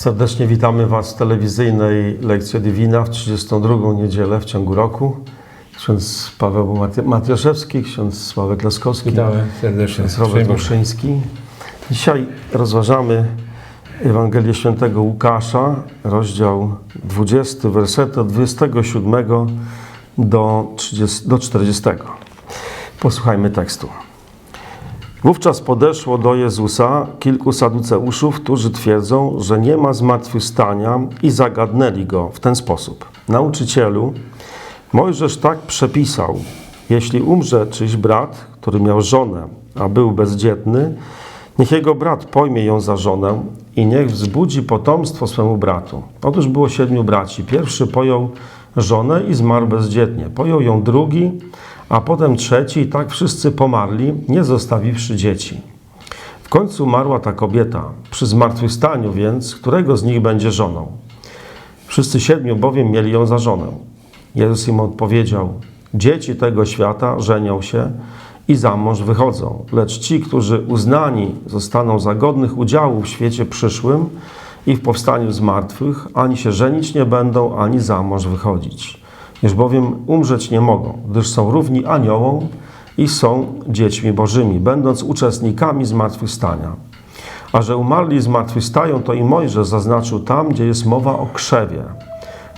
Serdecznie witamy Was w telewizyjnej Lekcji Divina w 32. niedzielę w ciągu roku. Ksiądz Paweł Maty- Matraszewski, ksiądz Sławek Laskowski, Witamy serdecznie. ksiądz Robert. Muszyński. Dzisiaj rozważamy Ewangelię Świętego Łukasza, rozdział 20, wersety od 27 do, 30, do 40. Posłuchajmy tekstu. Wówczas podeszło do Jezusa kilku saduceuszów, którzy twierdzą, że nie ma zmartwychwstania i zagadnęli go w ten sposób. Nauczycielu, Mojżesz tak przepisał, jeśli umrze czyjś brat, który miał żonę, a był bezdzietny, niech jego brat pojmie ją za żonę i niech wzbudzi potomstwo swemu bratu. Otóż było siedmiu braci. Pierwszy pojął żonę i zmarł bezdzietnie. Pojął ją drugi, a potem trzeci i tak wszyscy pomarli, nie zostawiwszy dzieci. W końcu umarła ta kobieta. Przy zmartwychwstaniu więc, którego z nich będzie żoną? Wszyscy siedmiu bowiem mieli ją za żonę. Jezus im odpowiedział: Dzieci tego świata żenią się i za mąż wychodzą, lecz ci, którzy uznani zostaną za godnych udziału w świecie przyszłym i w powstaniu z martwych, ani się żenić nie będą, ani za mąż wychodzić. Już bowiem umrzeć nie mogą, gdyż są równi aniołom i są dziećmi bożymi, będąc uczestnikami zmartwychwstania. A że umarli zmartwychwstają, to i Mojżesz zaznaczył tam, gdzie jest mowa o krzewie,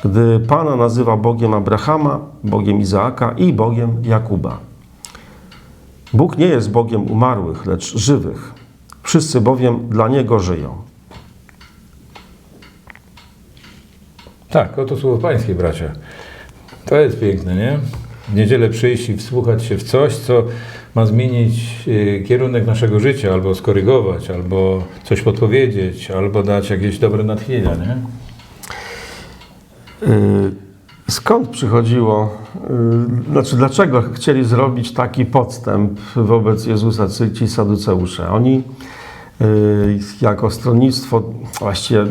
gdy Pana nazywa Bogiem Abrahama, Bogiem Izaaka i Bogiem Jakuba. Bóg nie jest Bogiem umarłych, lecz żywych. Wszyscy bowiem dla Niego żyją. Tak, oto słowo pańskie, bracia. To jest piękne, nie? W niedzielę przyjść i wsłuchać się w coś, co ma zmienić y, kierunek naszego życia, albo skorygować, albo coś podpowiedzieć, albo dać jakieś dobre natchnienia, nie? Yy, Skąd przychodziło, yy, znaczy dlaczego chcieli zrobić taki podstęp wobec Jezusa ci- saduceusze? Oni jako stronnictwo, właściwie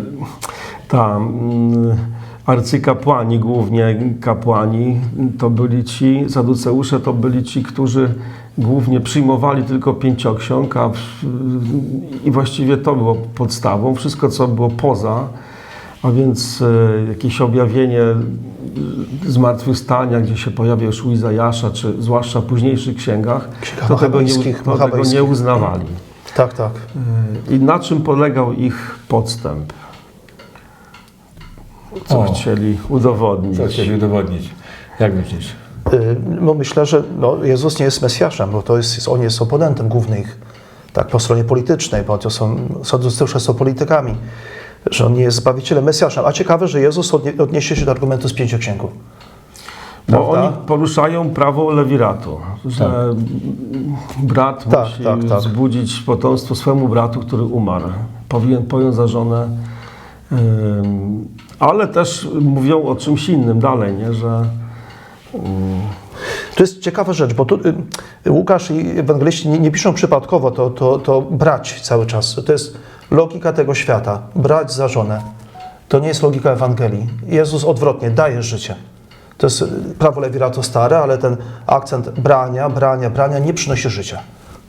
ta mm, arcykapłani, głównie kapłani, to byli ci, saduceusze to byli ci, którzy głównie przyjmowali tylko pięcioksiąg, a i właściwie to było podstawą. Wszystko, co było poza, a więc e, jakieś objawienie zmartwychwstania, gdzie się pojawia już u Izajasza, czy zwłaszcza w późniejszych księgach, Księgach to tego, nie, to tego nie uznawali. Tak, tak. E, I na czym polegał ich podstęp? Co O. chcieli udowodnić? Co chcieli udowodnić? Jak myślisz? Y, No myślę, że no, Jezus nie jest Mesjaszem, bo to jest, on jest oponentem główny ich, tak po stronie politycznej, bo to są, saduceusze są politykami, że on nie jest Zbawicielem, Mesjaszem. A ciekawe, że Jezus odnie, odniesie się do argumentu z pięcioksięgu. Bo Prawda? oni poruszają prawo lewiratu, że brat Tak, musi tak, tak. wzbudzić potomstwo swemu bratu, który umarł. Powinien pojąć za żonę. Ale też mówią o czymś innym dalej, nie? że To jest ciekawa rzecz, bo tu Łukasz i ewangeliści nie, nie piszą przypadkowo, to, to, to brać cały czas. To jest logika tego świata, brać za żonę. To nie jest logika Ewangelii. Jezus odwrotnie, daje życie. To jest prawo lewiratu stare, ale ten akcent brania, brania, brania nie przynosi życia.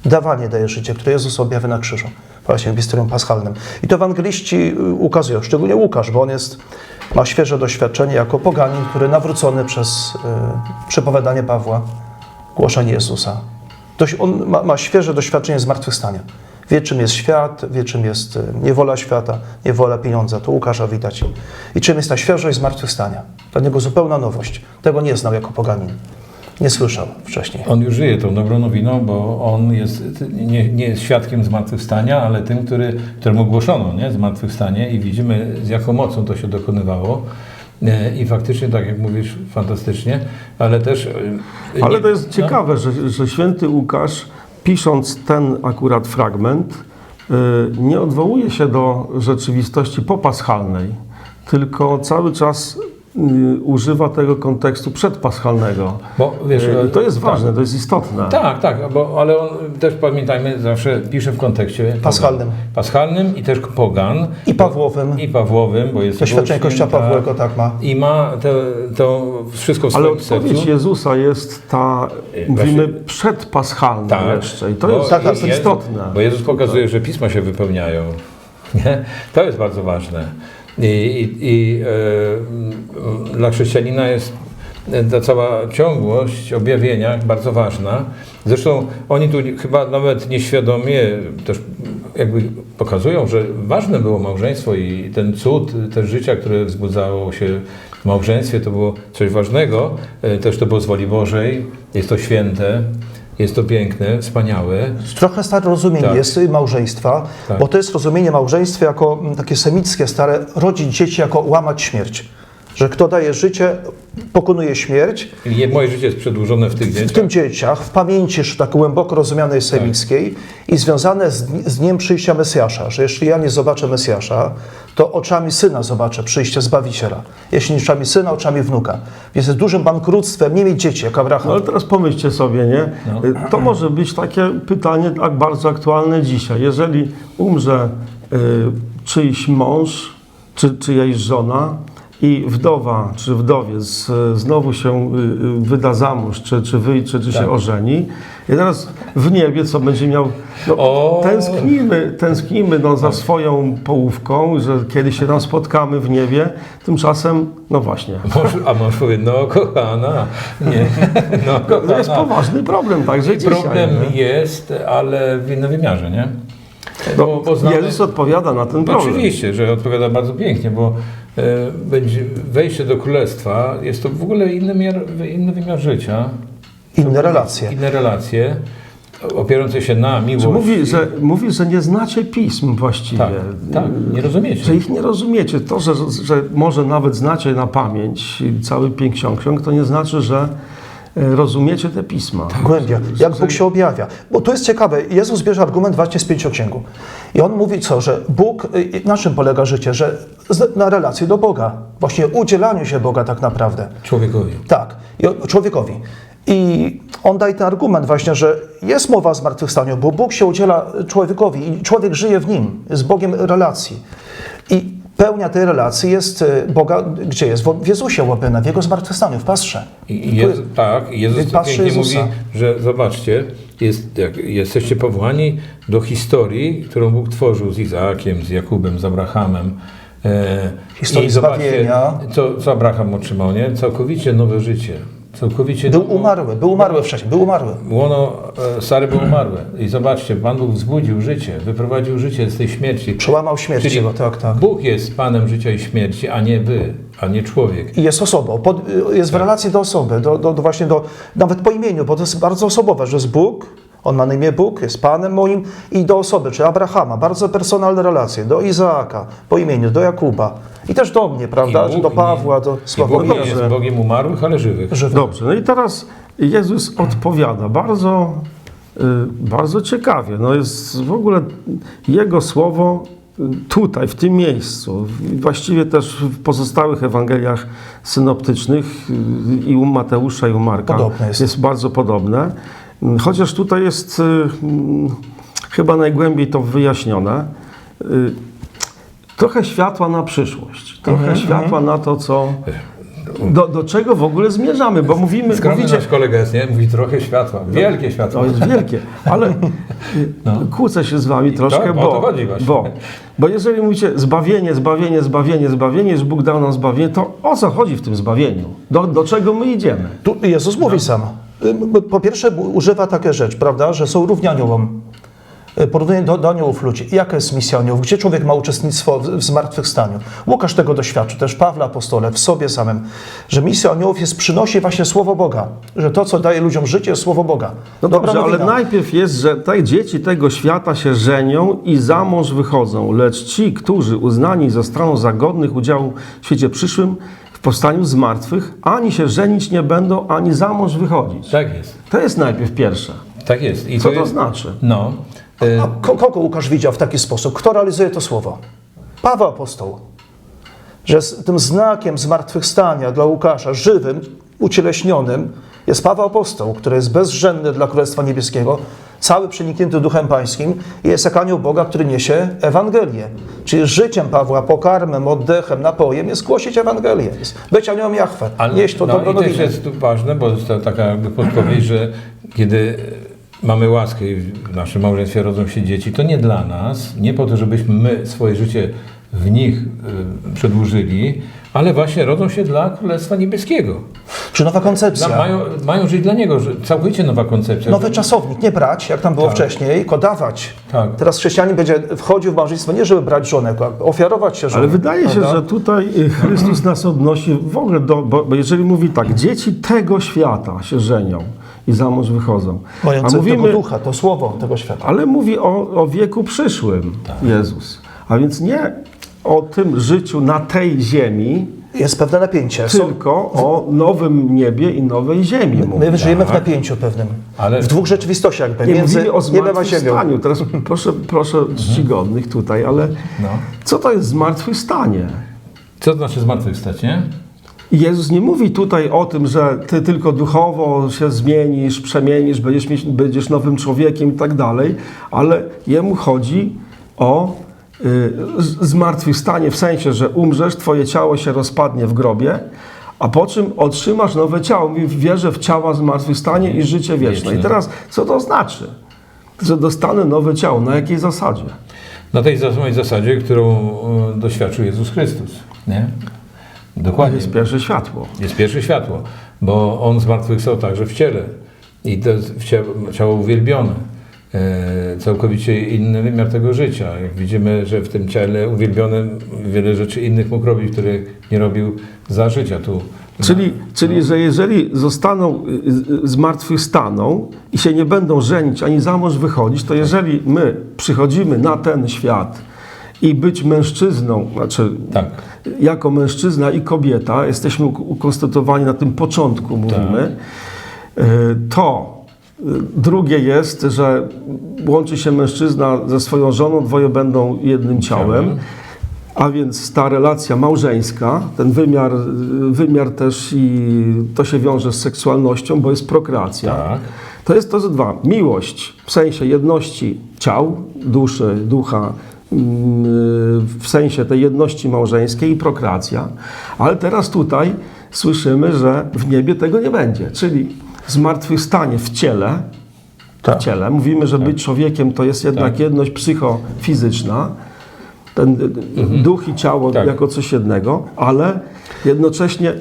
Dawanie daje życie, które Jezus objawia na krzyżu, właśnie w misterium paschalnym. I to ewangeliści y, ukazują, szczególnie Łukasz, bo on jest, ma świeże doświadczenie jako poganin, który nawrócony przez y, przepowiadanie Pawła, głoszenie Jezusa. Dość, on ma, ma świeże doświadczenie zmartwychwstania. Wie, czym jest świat, wie, czym jest y, niewola świata, niewola pieniądza. To Łukasza widać. I czym jest ta świeżość zmartwychwstania. Dla niego zupełna nowość. Tego nie znał jako poganin. Nie słyszał wcześniej. On już żyje tą dobrą nowiną, bo on jest, nie, nie jest świadkiem zmartwychwstania, ale tym, który, któremu głoszono nie? zmartwychwstanie i widzimy z jaką mocą to się dokonywało. E, I faktycznie, tak jak mówisz, fantastycznie, ale też... e, Ale to jest no, ciekawe, że, że święty Łukasz, pisząc ten akurat fragment, y, nie odwołuje się do rzeczywistości popaschalnej, tylko cały czas używa tego kontekstu przedpaschalnego. Bo wiesz, Y, to jest tak. ważne, to jest istotne. Tak, tak, bo, ale on też pamiętajmy, zawsze pisze w kontekście pogan. Paschalnym. Paschalnym i też pogan. I Pawłowym. I Pawłowym, bo jest Doświadczenie jego Kościoła święta. Pawłego tak ma. I ma to, to wszystko w Ale swoim odpowiedź sercu. Jezusa jest ta, Y, mówimy, właśnie- przedpaschalna Tak. jeszcze. I to Bo jest, tak, jest tak, istotne. Bo Jezus pokazuje, że pisma się wypełniają. Nie? To jest bardzo ważne. I, i, i e, dla chrześcijanina jest ta cała ciągłość objawienia bardzo ważna. Zresztą oni tu chyba nawet nieświadomie też jakby pokazują, że ważne było małżeństwo i ten cud też życia, które wzbudzało się w małżeństwie, to było coś ważnego. E, Też to było z woli Bożej. Jest to święte, jest to piękne, wspaniałe. Trochę stare rozumienie Tak. jest małżeństwa, Tak. bo to jest rozumienie małżeństwa jako mm, takie semickie, stare, rodzić dzieci jako łamać śmierć. Że kto daje życie, pokonuje śmierć. I moje życie jest przedłużone w tych W dzieciach. tym dzieciach, w pamięci już tak głęboko rozumianej semickiej i związane z, z dniem przyjścia Mesjasza, że jeśli ja nie zobaczę Mesjasza, to oczami syna zobaczę przyjście Zbawiciela. Jeśli nie oczami syna, oczami wnuka. Więc jest dużym bankructwem nie mieć dzieci, jak Abraham. No ale teraz pomyślcie sobie, nie? Y, To może być takie pytanie tak bardzo aktualne dzisiaj. Jeżeli umrze y, czyjś mąż, czy czyjaś żona i wdowa czy wdowiec y, znowu się y, y, wyda za mąż, czy, czy wyjdzie, czy się Tak. ożeni i teraz w niebie co będzie miał... No, O! tęsknimy, tęsknimy no, za swoją połówką, że kiedy się tam spotkamy w niebie, tymczasem, no właśnie, a mąż powie, no kochana, nie, no to jest kochana. poważny problem także dzisiaj. Problem nie? jest, ale w innym wymiarze, nie? No, Bo- bo znamy- Jezus odpowiada na ten problem. Oczywiście, że odpowiada bardzo pięknie, bo e, będzie wejście do królestwa, jest to w ogóle inny, miar, inny wymiar życia, Inne relacje. inne relacje, opierające się na miłości. mówi, że, mówi, że nie znacie pism właściwie. Tak, tak, nie rozumiecie. Że ich nie rozumiecie. To, że, że może nawet znacie na pamięć cały pięk ksiąg, to nie znaczy, że rozumiecie te pisma. Głębia, jak Bóg się objawia. Bo to jest ciekawe, Jezus bierze argument właśnie z pięcioksięgu. I on mówi co, że Bóg, y, na czym polega życie? Że na relacji do Boga. Właśnie udzielaniu się Boga tak naprawdę. Człowiekowi. Tak, człowiekowi. I on daje ten argument właśnie, że jest mowa o zmartwychwstaniu, bo Bóg się udziela człowiekowi i człowiek żyje w nim, z Bogiem relacji. I pełnia tej relacji jest y, Boga, gdzie jest? W Jezusie łapena, w Jego zmartwychwstaniu, w pastrze. I Jezu, tak, Jezus to pięknie Jezusa. mówi, że zobaczcie, jest, jak, jesteście powołani do historii, którą Bóg tworzył z Izaakiem, z Jakubem, z Abrahamem. E, Historii zobaczcie, zbawienia. Co, co Abraham otrzymał, nie? Całkowicie nowe życie. Całkowicie Był umarły, był umarły wcześniej, był umarły. Łono e, Sary było umarłe. I zobaczcie, Pan Bóg wzbudził życie, wyprowadził życie z tej śmierci. Przełamał śmierć Czyli jego, tak, tak. Bóg jest Panem życia i śmierci, a nie wy, a nie człowiek. I jest osobą, pod, jest w relacji do osoby, do, do, do właśnie do, nawet po imieniu, bo to jest bardzo osobowe, że jest Bóg, on ma na imię Bóg, jest Panem moim i do osoby, czy Abrahama, bardzo personalne relacje, do Izaaka, po imieniu, do Jakuba i też do mnie, prawda, Bóg do nie- Pawła, do I Bóg nie Sławomira. jest Bogiem umarłych, ale żywych. Żywy. Dobrze, no i teraz Jezus odpowiada bardzo, y, bardzo ciekawie. No jest w ogóle Jego słowo y, tutaj, w tym miejscu, właściwie też w pozostałych Ewangeliach synoptycznych y, i u Mateusza i u Marka Podobne jest. bardzo podobne. Chociaż tutaj jest y, mm, chyba najgłębiej to wyjaśnione. Y, Trochę światła na przyszłość, trochę Mhm, światła na to, co, do, do czego w ogóle zmierzamy, bo mówimy, Skromny mówicie, nasz kolega jest, nie? Mówi trochę światła, wielkie światło. to jest wielkie, ale y, kłócę się z wami troszkę, tak, o to bo, chodzi właśnie. bo, bo jeżeli mówicie zbawienie, zbawienie, zbawienie, zbawienie, że Bóg dał nam zbawienie, to o co chodzi w tym zbawieniu? Do, do czego my idziemy? Tu Jezus mówi sam. Po pierwsze używa takie rzecz, prawda, że są równi aniołom. Y, Porównanie do, do aniołów ludzi. Jaka jest misja aniołów? Gdzie człowiek ma uczestnictwo w, w zmartwychwstaniu? Łukasz tego doświadczył, też Pawle apostole, w sobie samym, że misja aniołów jest przynosi właśnie Słowo Boga. Że to, co daje ludziom życie, jest Słowo Boga. No Dobra dobrze, ale najpierw jest, że te dzieci tego świata się żenią i za mąż wychodzą, lecz ci, którzy uznani zostaną za godnych udziału w świecie przyszłym, powstaniu z martwych, ani się żenić nie będą, ani za mąż wychodzić. Tak jest, To jest najpierw pierwsze. tak jest. I Co to jest, znaczy? No, e, A ko- kogo Łukasz widział w taki sposób? Kto realizuje to słowo? Paweł apostoł. Że z tym znakiem zmartwychwstania dla Łukasza, żywym, ucieleśnionym, jest Paweł apostoł, który jest bezrzędny dla Królestwa Niebieskiego, cały przeniknięty Duchem Pańskim i jest jak anioł Boga, który niesie Ewangelię. Czyli życiem Pawła, pokarmem, oddechem, napojem jest głosić Ewangelię. Jest być aniołem Jahwe, ale nieść to no, dobro nowinę. jest tu ważne, bo jest to taka jakby podpowiedź, że kiedy mamy łaskę i w naszym małżeństwie rodzą się dzieci, to nie dla nas, nie po to, żebyśmy my swoje życie w nich y, przedłużyli, ale właśnie rodzą się dla Królestwa Niebieskiego. Czy nowa Dla, koncepcja? mają, mają żyć dla Niego, że całkowicie nowa koncepcja. Nowy że- czasownik, nie brać, jak tam było Tak. wcześniej, tylko dawać. Tak. Teraz chrześcijanin będzie wchodził w małżeństwo nie, żeby brać żonę, tylko ofiarować się żonie. Ale wydaje się, prawda? że tutaj y, Chrystus nas odnosi w ogóle do, bo, bo jeżeli mówi tak, dzieci tego świata się żenią i za mąż wychodzą. A Mający tego mówimy, ducha, to słowo tego świata. ale mówi o, o wieku przyszłym Jezus. A więc nie o tym życiu na tej ziemi, Jest pewne napięcie. Tylko o nowym niebie i nowej ziemi. my żyjemy w Tak. napięciu pewnym. Ale- W dwóch rzeczywistościach, jakby, Nie między mówimy o niebem a ziemią. zmartwychwstaniu. Teraz proszę, proszę czcigodnych tutaj, ale No. co to jest zmartwychwstanie? Co to znaczy zmartwychwstać, nie? Jezus nie mówi tutaj o tym, że ty tylko duchowo się zmienisz, przemienisz, będziesz, mieć, będziesz nowym człowiekiem i tak dalej, ale jemu chodzi o zmartwychwstanie w sensie, że umrzesz, twoje ciało się rozpadnie w grobie, a po czym otrzymasz nowe ciało. Mówi, wierzę w ciała zmartwychwstanie i życie wieczne. I teraz, co to znaczy? Że dostanę nowe ciało. Na jakiej zasadzie? Na tej samej zasadzie, którą e, doświadczył Jezus Chrystus, nie? Dokładnie. Jest pierwsze światło. Jest pierwsze światło, bo On zmartwychwstał także w ciele. I to ciało uwielbione. E, całkowicie inny wymiar tego życia. Jak widzimy, że w tym ciele uwielbionym wiele rzeczy innych mógł robić, których nie robił za życia tu. Czyli, czyli że jeżeli zostaną, y, y, zmartwychwstaną i się nie będą żenić ani za mąż wychodzić, to jeżeli my przychodzimy na ten świat i być mężczyzną, znaczy Tak. jako mężczyzna i kobieta, jesteśmy uk- ukonstytuowani na tym początku, mówimy, y, to drugie jest, że łączy się mężczyzna ze swoją żoną, dwoje będą jednym ciałem. A więc ta relacja małżeńska, ten wymiar, wymiar też i to się wiąże z seksualnością, bo jest prokreacja. Tak. To jest to jest dwa. Miłość w sensie jedności ciał, duszy, ducha, mm, w sensie tej jedności małżeńskiej i prokreacja. Ale teraz tutaj słyszymy, że w niebie tego nie będzie. Czyli zmartwychwstanie w ciele, Tak. w ciele. Mówimy, że być człowiekiem to jest jednak Tak. jedność psychofizyczna. Ten y, duch i ciało Tak. jako coś jednego, ale jednocześnie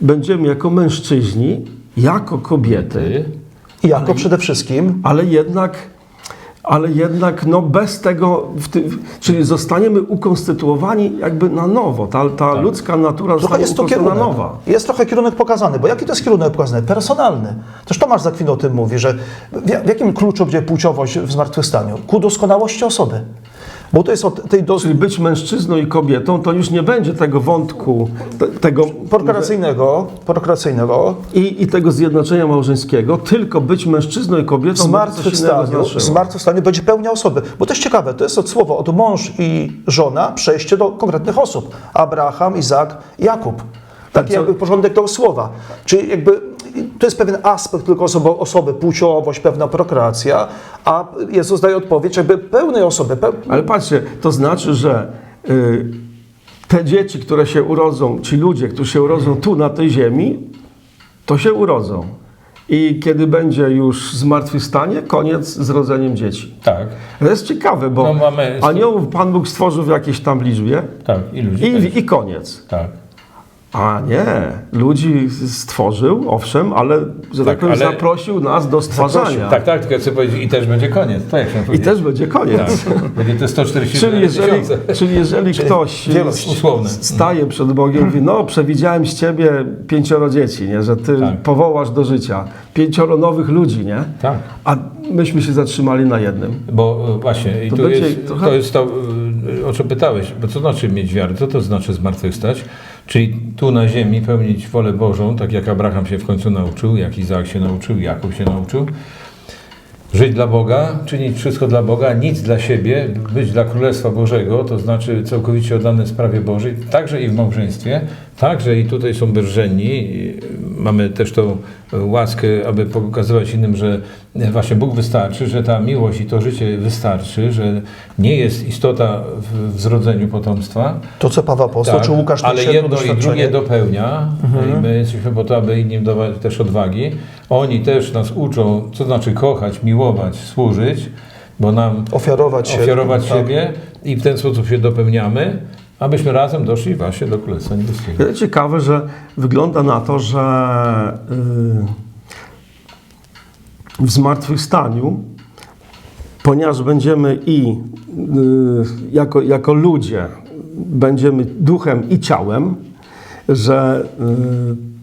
będziemy jako mężczyźni, jako kobiety? I jako przede wszystkim ale jednak, ale jednak no bez tego, w ty, w- czyli zostaniemy ukonstytuowani jakby na nowo. Ta, ta ludzka natura Trochę zostanie jest to kierunek. nowa. Jest trochę kierunek pokazany, bo jaki to jest kierunek pokazany? Personalny. Też Tomasz Zakwin o tym mówi, że w, w jakim kluczu będzie płciowość w zmartwychwstaniu? Ku doskonałości osoby. Bo to jest od tej dos- Czyli być mężczyzną i kobietą, to już nie będzie tego wątku, te, tego prokreacyjnego, prokreacyjnego i, i tego zjednoczenia małżeńskiego, tylko być mężczyzną i kobietą. zmartwychwstaniu, zmartwychwstaniu będzie pełnia osoby. Bo to jest ciekawe, to jest od słowa od mąż i żona przejście do konkretnych osób. Abraham, Izak, Jakub. Taki co- jakby porządek tego słowa. Czyli jakby to jest pewien aspekt tylko osoby, osoby płciowość, pewna prokreacja, a Jezus daje odpowiedź jakby pełnej osoby. Peł... Ale patrzcie, to znaczy, że y, te dzieci, które się urodzą, ci ludzie, którzy się urodzą tu na tej ziemi, to się urodzą. I kiedy będzie już zmartwychwstanie, koniec z rodzeniem dzieci. Tak. To jest ciekawe, bo No, mamy- aniołów Pan Bóg stworzył w jakiejś tam liczbie Tak. I ludzi i, i koniec. Tak. A nie, ludzi stworzył, owszem, ale, że tak, Tak, powiem, ale- zaprosił nas do stwarzania. Tak, tak, tylko chcę powiedzieć, i też będzie koniec. Tak, I też będzie koniec. Tak. Będzie to 140 Czyli jeżeli, tysiące. czyli jeżeli ktoś staje przed Bogiem i mówi, no przewidziałem z ciebie pięcioro dzieci, nie? że ty Tak. powołasz do życia pięcioro nowych ludzi, nie? Tak. a myśmy się zatrzymali na jednym. Bo e, właśnie, i To tu jest, trochę- to jest to, e, o czym pytałeś, bo co znaczy mieć wiarę? Co to znaczy zmartwychwstać? Czyli tu na ziemi pełnić wolę Bożą, tak jak Abraham się w końcu nauczył, jak Izaak się nauczył, Jakub się nauczył. Żyć dla Boga, czynić wszystko dla Boga, nic dla siebie, być dla Królestwa Bożego, to znaczy całkowicie oddany sprawie Bożej, także i w małżeństwie, Także i tutaj są berżeni. i Mamy też tą łaskę, aby pokazywać innym, że właśnie Bóg wystarczy, że ta miłość i to życie wystarczy, że nie jest istota w, zrodzeniu potomstwa. To, co Paweł Apostoł, Tak, czy Łukasz ale jedno i drugie dopełnia i my jesteśmy po to, aby innym dawać też odwagi. Oni też nas uczą, co znaczy kochać, miłować, służyć, bo nam Ofiarować się. ofiarować tak. siebie i w ten sposób się dopełniamy, abyśmy razem doszli właśnie do Królestwa Niebieskiego. Ciekawe, że wygląda na to, że y, w zmartwychwstaniu, ponieważ będziemy i y, jako, jako ludzie, będziemy duchem i ciałem, że y,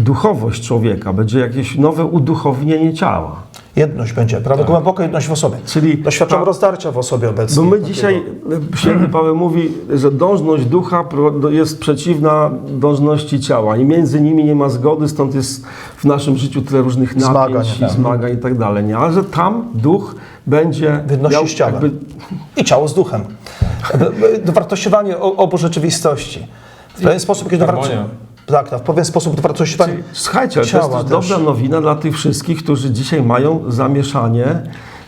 duchowość człowieka będzie jakieś nowe uduchownienie ciała. Jedność będzie, prawda? Głęboka jedność w osobie. Czyli Doświadczamy ta- rozdarcia w osobie obecnej. Bo my Takiego. dzisiaj, święty Paweł mówi, że dążność ducha jest przeciwna dążności ciała i między nimi nie ma zgody, stąd jest w naszym życiu tyle różnych napięć Zmagań, i tak. zmagań i tak dalej. Nie? Ale że tam duch będzie W jedności miał z ciałem. jakby I ciało z duchem. Dowartościowanie o- obu rzeczywistości. W pewien sposób jakieś Harmonia. dowartościowanie. Tak, w pewien sposób dowartościowanie. Słuchajcie, ale to jest też dobra nowina dla tych wszystkich, którzy dzisiaj mają zamieszanie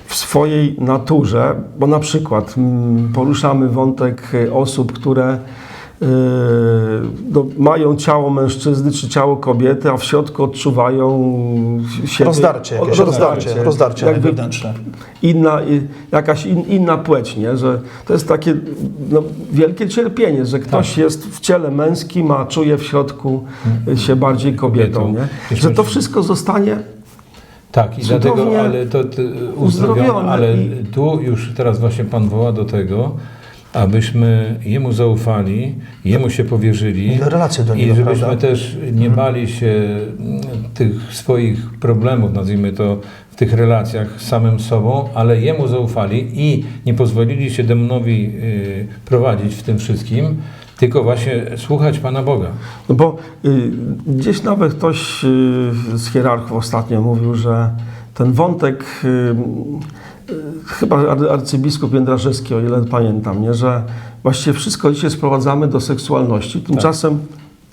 w swojej naturze, bo na przykład mm, poruszamy wątek y, osób, które no, mają ciało mężczyzny czy ciało kobiety, a w środku odczuwają siebie, Rozdarcie, jakieś rozdarcie, rozdarcie jakby wewnętrzne. inna, jakaś in, inna płeć, nie? że to jest takie no, wielkie cierpienie, że ktoś Tak. jest w ciele męskim, a czuje w środku y, się bardziej kobietą. Nie? Że to wszystko zostanie Tak, i dlatego, ale to, to uzdrowione, uzdrowione ale i- tu już teraz właśnie Pan woła do tego, abyśmy Jemu zaufali, Jemu się powierzyli I relacje do i Niego, żebyśmy prawda? też nie bali się mm, tych swoich problemów, nazwijmy to, w tych relacjach z samym sobą, ale Jemu zaufali i nie pozwolili się demonowi y, prowadzić w tym wszystkim, tylko właśnie słuchać Pana Boga. No bo y, gdzieś nawet ktoś y, z hierarchów ostatnio mówił, że ten wątek, y, chyba ar- arcybiskup Jędraszewski, o ile pamiętam, nie, że właściwie wszystko dzisiaj sprowadzamy do seksualności. Tymczasem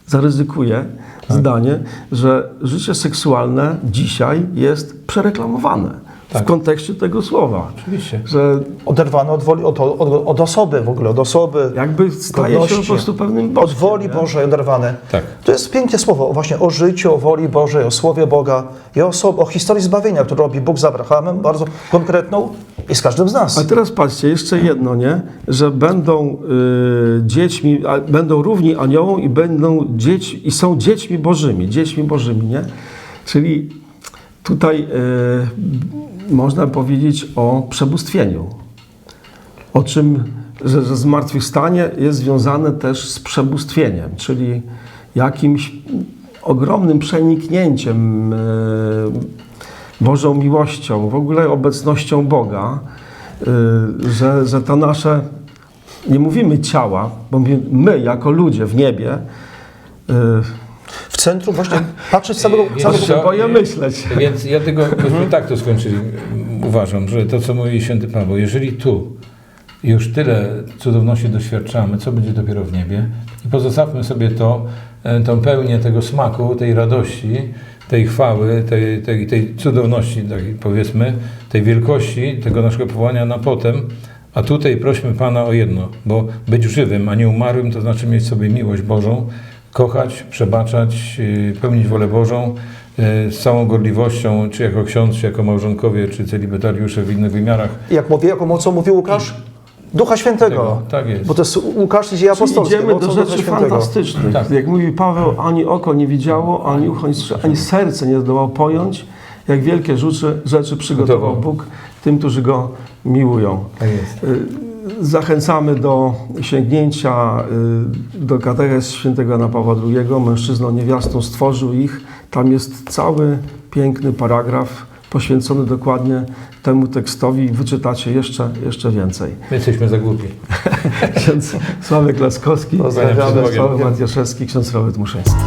zaryzykuję zdanie, że życie seksualne dzisiaj jest przereklamowane w Tak. kontekście tego słowa. Oczywiście. Że Oderwane od, woli, od, od, od osoby w ogóle, od osoby. jakby staje się po prostu pewnym Od bożkiem. woli nie? Bożej oderwane. Tak. To jest piękne słowo właśnie o życiu, o woli Bożej, o słowie Boga i o, o historii zbawienia, którą robi Bóg z Abrahamem, bardzo konkretną i z każdym z nas. A teraz patrzcie, jeszcze jedno, nie? Że będą y, dziećmi, a, będą równi aniołom i będą dzieci, i są dziećmi bożymi, dziećmi bożymi, nie? Czyli tutaj y, można powiedzieć o przebóstwieniu. O czym, że, że zmartwychwstanie jest związane też z przebóstwieniem, czyli jakimś ogromnym przeniknięciem y, Bożą miłością, w ogóle obecnością Boga, y, że, że to nasze, nie mówimy ciała, bo my, jako ludzie w niebie, W centrum właśnie patrzeć z całego, Wiesz całego co? boję myśleć. Więc ja tego, myśmy tak to skończyli. Uważam, że to, co mówi święty Paweł, jeżeli tu już tyle cudowności doświadczamy, co będzie dopiero w niebie i pozostawmy sobie to, e, tą pełnię tego smaku, tej radości, tej chwały, tej, tej, tej cudowności, tak powiedzmy, tej wielkości tego naszego powołania na potem, a tutaj prośmy Pana o jedno, bo być żywym, a nie umarłym, to znaczy mieć sobie miłość Bożą, kochać, przebaczać, yy, pełnić wolę Bożą yy, z całą gorliwością, czy jako ksiądz, czy jako małżonkowie, czy celibatariusze w innych wymiarach. Jak mówi, jaką mocą mówi Łukasz? Ducha Świętego. Tego, tak jest. Bo to jest Łukasz i dzieje Czyli apostolskie. idziemy do rzeczy fantastycznych. Tak. Jak mówi Paweł, ani oko nie widziało, ani ucho, nie słyszało, ani serce nie zdołało pojąć, jak wielkie rzeczy, rzeczy przygotował Gotował. Bóg tym, którzy Go miłują. Tak jest. Zachęcamy do sięgnięcia y, do katechez świętego Jana Pawła II. Mężczyzną niewiastą stworzył ich. Tam jest cały piękny paragraf poświęcony dokładnie temu tekstowi. Wyczytacie jeszcze, jeszcze więcej. My jesteśmy za głupi. Ksiądz Sławek Laskowski, Pozdrawiamy. Sławek Matyjaszewski, ksiądz Robert Muszyński.